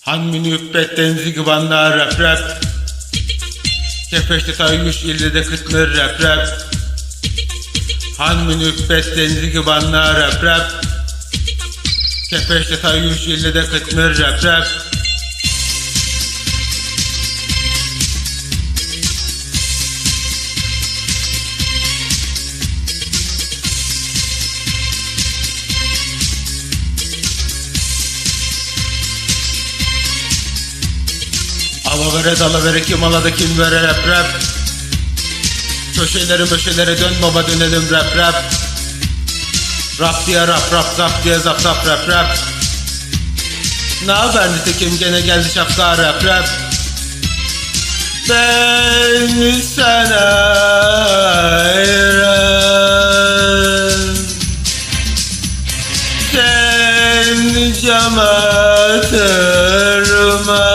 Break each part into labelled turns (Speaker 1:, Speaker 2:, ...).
Speaker 1: Han münibbet denzi güvanlar rap rap? Kepeşte tayyuş illi de kıtmır rap rap. Han münibbet denzi güvanlar rap rap? Kepeşte tayyuş illi de kıtmır rap rap Ava vere dala vere kim aladı kim vere rap rap. Köşeleri möşelere dön baba dönelim rap rap. Rap diye rap rap zap diye zap zap rap rap. Ne haber nitekim? Gene geldi şapka rap rap. Ben sana hayran Sen cama tırman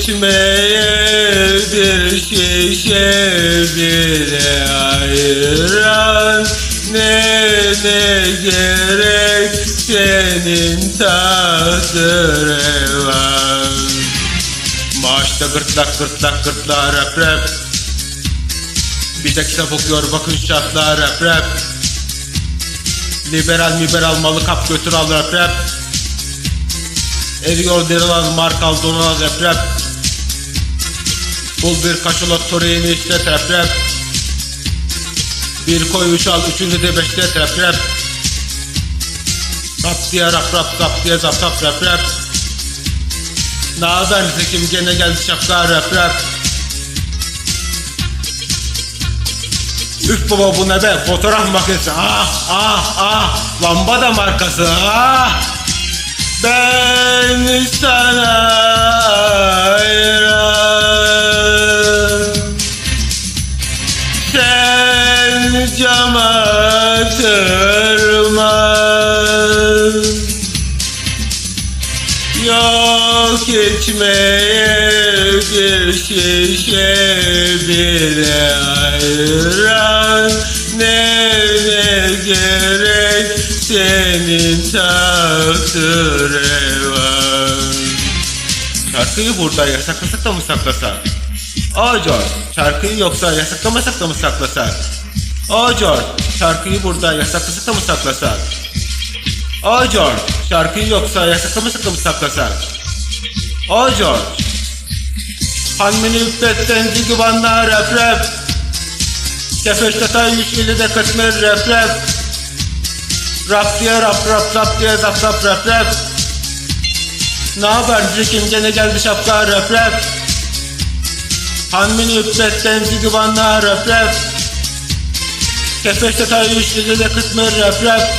Speaker 1: İçmeye bir şişe bile ayran Ne ne gerek senin tahtı revan Maaşta gırtlak gırtlak gırtlak rap rap. Bir de kitap okuyor bakın şartlar rap rap. Liberal liberal malı kap götür al rap rap. Eriyor deril al mark al don al rap rap Bul bir kaşolot toreğini işlet rap rap Bir koy üç al üçünü de beşlet rap rap Rap diye rap rap rap diye zap zap rap rap Ne Zekim? Gene geldi şapka rap rap Üf baba bu ne be? Fotoğraf makinesi. Ah ah ah. Lambada markası. Ah. Ben sana içmeye bir şişe bile ayran Ne ne gerek senin tahtı revan Şarkıyı burada yasaklasak da mı saklasak? George, şarkıyı yoksa yasaklamasak da mı saklasak? George, şarkıyı burada yasaklasak da mı saklasak? George, şarkıyı yoksa yasaklamasak da mı saklasak? Aa George, Hanmini üppetten zigıvanlar rap rap Kefeşte tayyüş ili de kısmır rap rap Rap diye rap rap rap diye zap zap rap rap Ne haber Zekim gene geldi şapka rap rap Hanmini üppetten zigıvanlar rap rap Kefeşte tayyüş ili de kısmır rap rap